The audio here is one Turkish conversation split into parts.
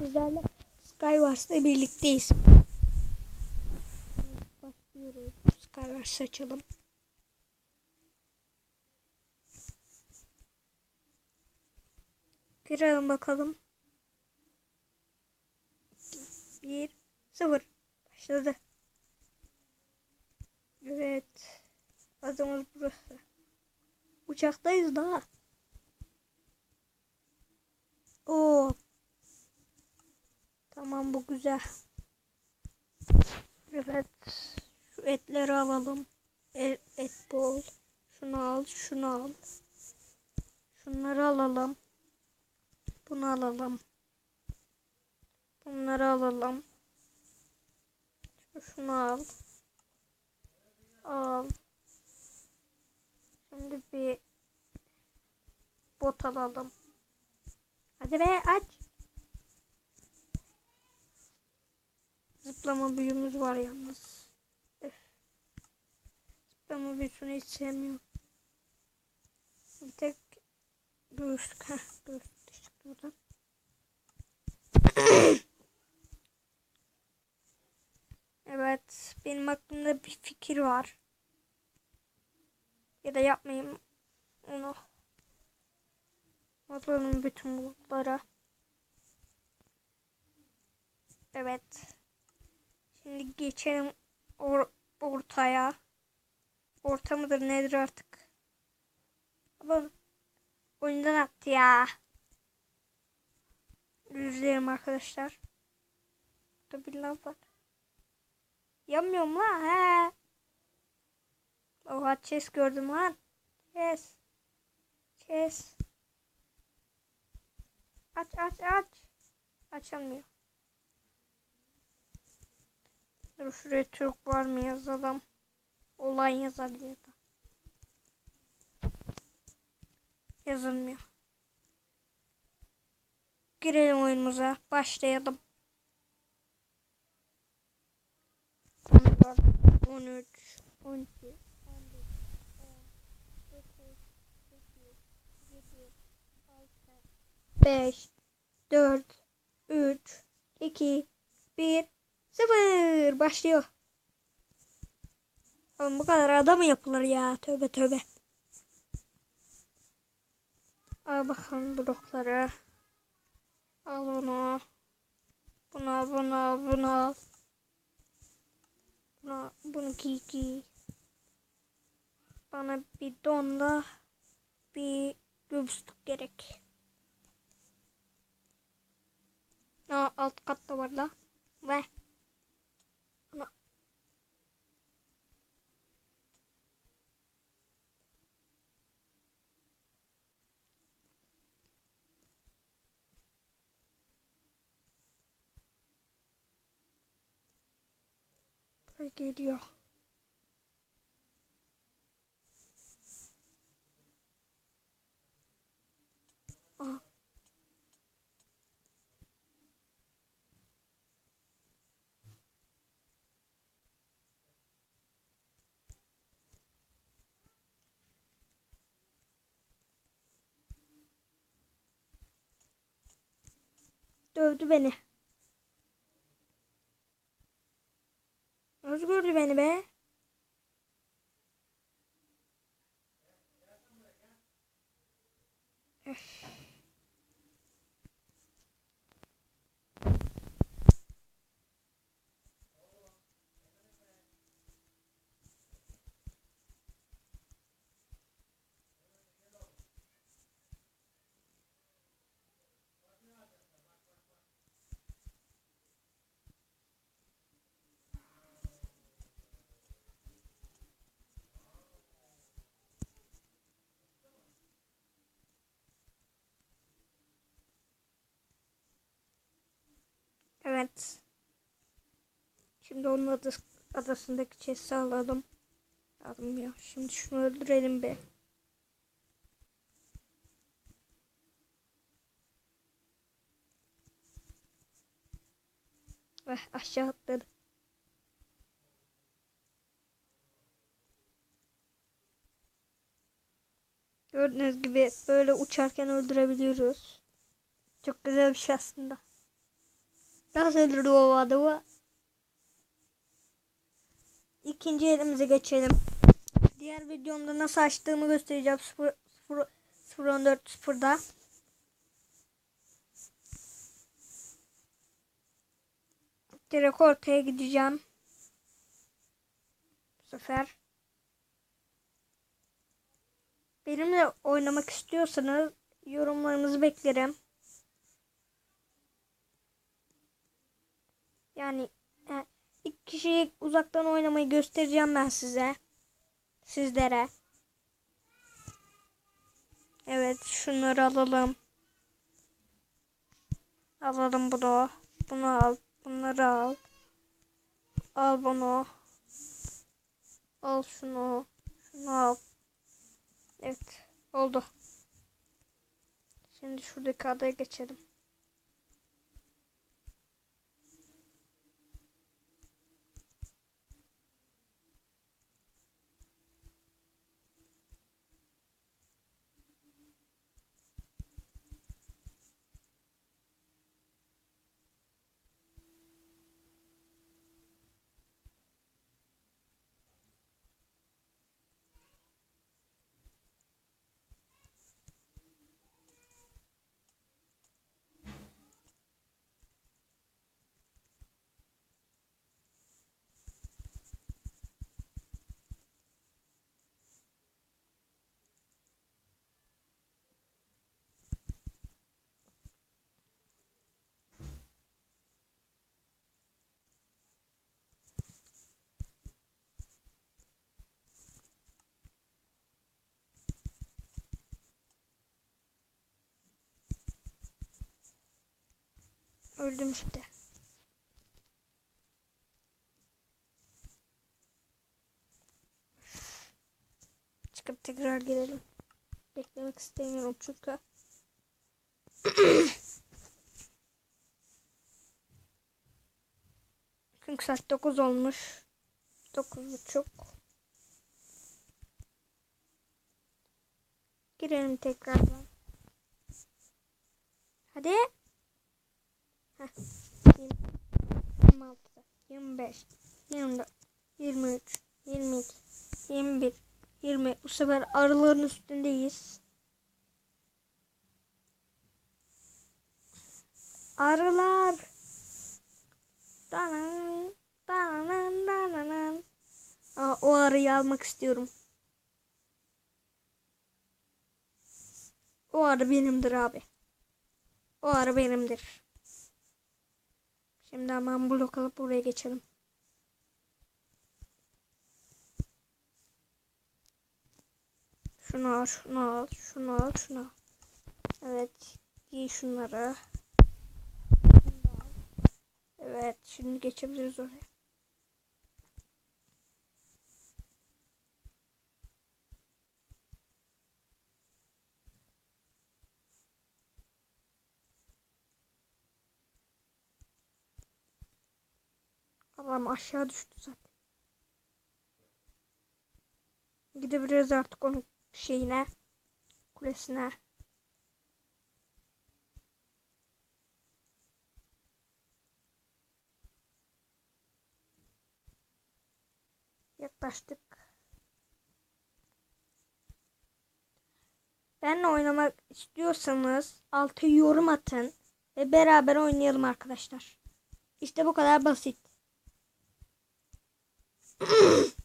Sizlerle Skywars'ta birlikteyiz. Başlıyoruz. Skywars açalım. Girelim bakalım. 1 0 başladı. Evet. Adımız burası. Uçaktayız daha. Oo. Tamam bu güzel. Evet. Şu etleri alalım. Et, et bol. Şunu al, şunu al. Şunları alalım. Bunu alalım. Bunları alalım. Şunu al. Al. Şimdi bir bot alalım. Hadi be aç. Zıplama büyümüz var yalnız. Öf. Zıplama büyüsünü hiç sevmiyorum. Bir tek göğüslük. Heh, göğüslük çıktı buradan. evet. Benim aklımda bir fikir var. Ya da yapmayayım onu. Alalım bütün bulutlara. Evet. Şimdi geçelim or ortaya. Orta mıdır nedir artık? Ama oyundan attı ya. Özür dilerim arkadaşlar. Burada bir lav var. Yanmıyorum lan he. Oha chest gördüm lan. Chest. Chest. Aç aç aç. Açamıyor. Dur Türk var mı yazalım. Olay yazabilir de. Yazılmıyor. Girelim oyunumuza. Başlayalım. 14, 13, 12, 11, 10, 9, 8, 7, 6, 5, 4, 3, 2, 1, 0. Başlıyor. Oğlum bu kadar adam yapılır ya? Tövbe tövbe. Al bakalım blokları. Al bunu. Buna buna buna. Buna bunu giy giy. Bana bir donla bir göğüslük gerek. Aa, alt katta var la. Ve geliyor. Aa. Dövdü beni. Nasıl gördü beni be? Öf. Evet. Şimdi onun adı, adasındaki chest'i alalım. Almıyor. Şimdi şunu öldürelim be. Eh, aşağı atladı. Gördüğünüz gibi böyle uçarken öldürebiliyoruz. Çok güzel bir şey aslında. Nasıl doğadı bu? İkinci elimize geçelim. Diğer videomda nasıl açtığımı göstereceğim. 0, 0, 014 0'da. Direkt ortaya gideceğim. Bu sefer. Benimle oynamak istiyorsanız yorumlarınızı beklerim. Yani e, ilk kişiyi uzaktan oynamayı göstereceğim ben size. Sizlere. Evet şunları alalım. Alalım bunu. Bunu al. Bunları al. Al bunu. Al şunu. Şunu al. Evet. Oldu. Şimdi şuradaki adaya geçelim. Öldüm işte. Çıkıp tekrar gelelim. Beklemek istemiyorum çünkü. çünkü saat 9 olmuş. 9.30. Girelim tekrardan. Hadi. Heh. 26, 25, 24, 23, 22, 21, 20. Bu sefer arıların üstündeyiz. Arılar. Danan, danan, danan. Aa, o arıyı almak istiyorum. O arı benimdir abi. O arı benimdir. Şimdi hemen blok alıp buraya geçelim. Şunu al, şunu al, şunu al, şunu al. Evet, giy şunları. Evet, şimdi geçebiliriz oraya. Allah'ım aşağı düştü zaten. Gidebiliriz artık onun şeyine. Kulesine. Yaklaştık. Benle oynamak istiyorsanız altı yorum atın ve beraber oynayalım arkadaşlar. İşte bu kadar basit.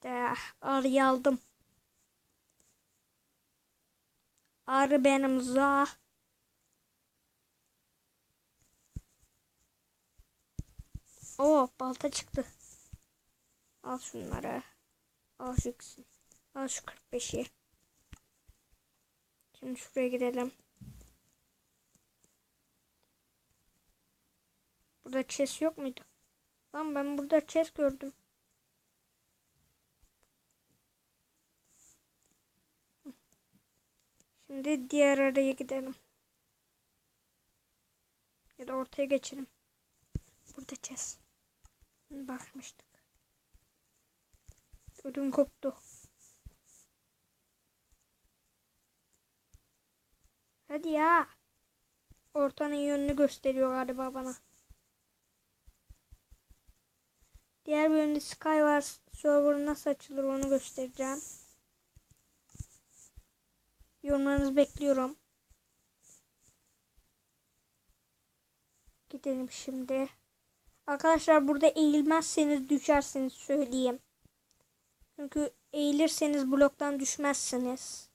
İşte arıyı aldım. Arı benim za. Oo balta çıktı. Al şunları. Al şu ikisini. Al şu 45'i. Şimdi şuraya gidelim. Burada chest yok muydu? Lan ben burada chest gördüm. Şimdi diğer araya gidelim. Ya da ortaya geçelim. Burada çes. Bakmıştık. Ödüm koptu. Hadi ya. Ortanın yönünü gösteriyor galiba bana. Diğer bölümde Skywars server nasıl açılır onu göstereceğim. Yorumlarınızı bekliyorum. Gidelim şimdi. Arkadaşlar burada eğilmezseniz düşersiniz söyleyeyim. Çünkü eğilirseniz bloktan düşmezsiniz.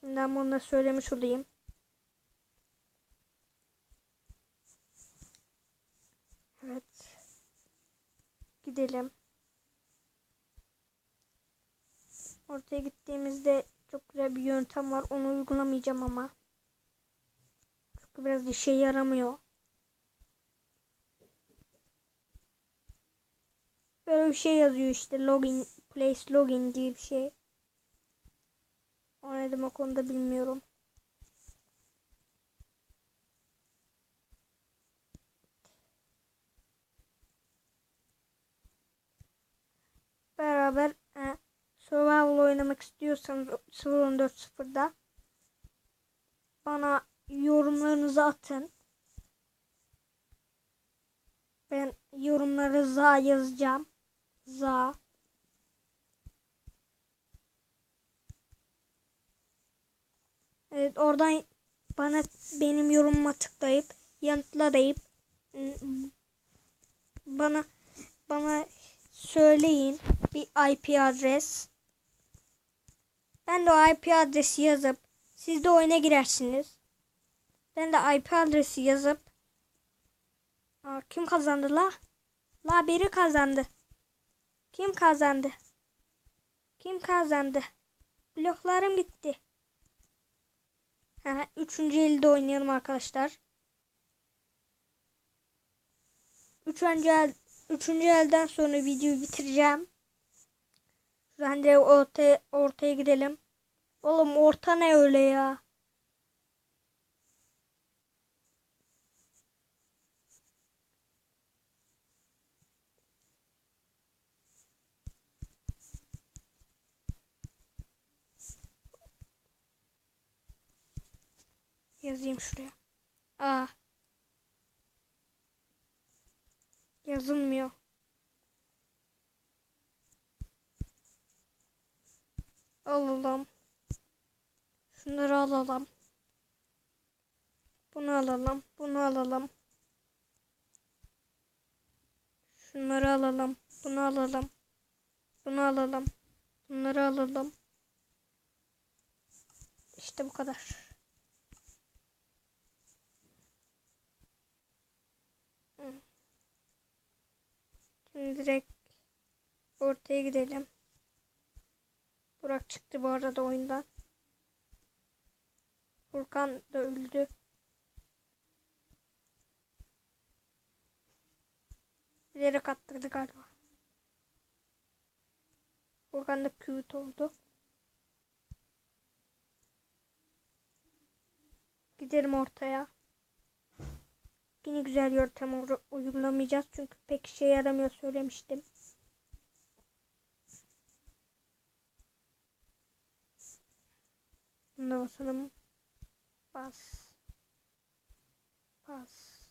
Şimdiden bunu da söylemiş olayım. Evet. Gidelim. Ortaya gittiğimizde çok güzel bir yöntem var. Onu uygulamayacağım ama. Çünkü biraz işe yaramıyor. Böyle bir şey yazıyor işte login place login diye bir şey. O ne demek onu da bilmiyorum. Beraber survival oynamak istiyorsanız 0.14.0'da bana yorumlarınızı atın. Ben yorumları za yazacağım. Za. Evet oradan bana benim yorumuma tıklayıp yanıtla deyip bana bana söyleyin bir IP adres. Ben de o IP adresi yazıp siz de oyuna girersiniz. Ben de IP adresi yazıp Aa, kim kazandı la? La biri kazandı. Kim kazandı? Kim kazandı? Bloklarım gitti. Ha, üçüncü elde oynayalım arkadaşlar. Üçüncü, el, üçüncü elden sonra videoyu bitireceğim. Ben de ortaya, ortaya gidelim. Oğlum orta ne öyle ya? Yazayım şuraya. Aa. Yazılmıyor. Alalım. Şunları alalım. Bunu alalım. Bunu alalım. Şunları alalım. Bunu alalım. Bunu alalım. Bunları alalım. İşte bu kadar. Şimdi direkt ortaya gidelim. Burak çıktı bu arada oyundan. Furkan da öldü. Bilerek attırdı galiba. Furkan da cute oldu. Gidelim ortaya. Yine güzel yöntem uygulamayacağız çünkü pek işe yaramıyor söylemiştim. Buna basalım. Bas. Bas.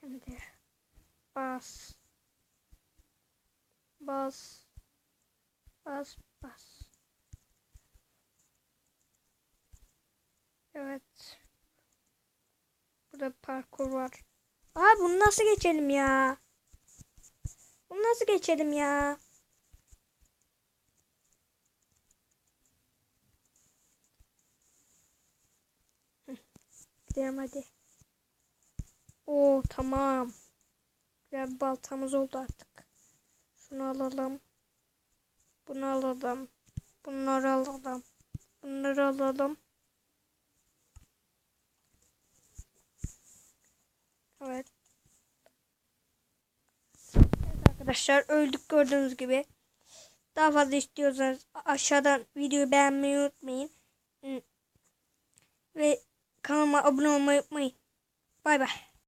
Şimdi bas. Bas. Bas. Bas. Evet. Burada parkur var. Aa bunu nasıl geçelim ya? Bunu nasıl geçelim ya? Gidelim hadi. Oo tamam. Güzel bir baltamız oldu artık. Şunu alalım. Bunu alalım. Bunları alalım. Bunları alalım. Evet. Evet arkadaşlar öldük gördüğünüz gibi. Daha fazla istiyorsanız aşağıdan videoyu beğenmeyi unutmayın. Ve kanalıma abone olmayı unutmayın. Bay bay.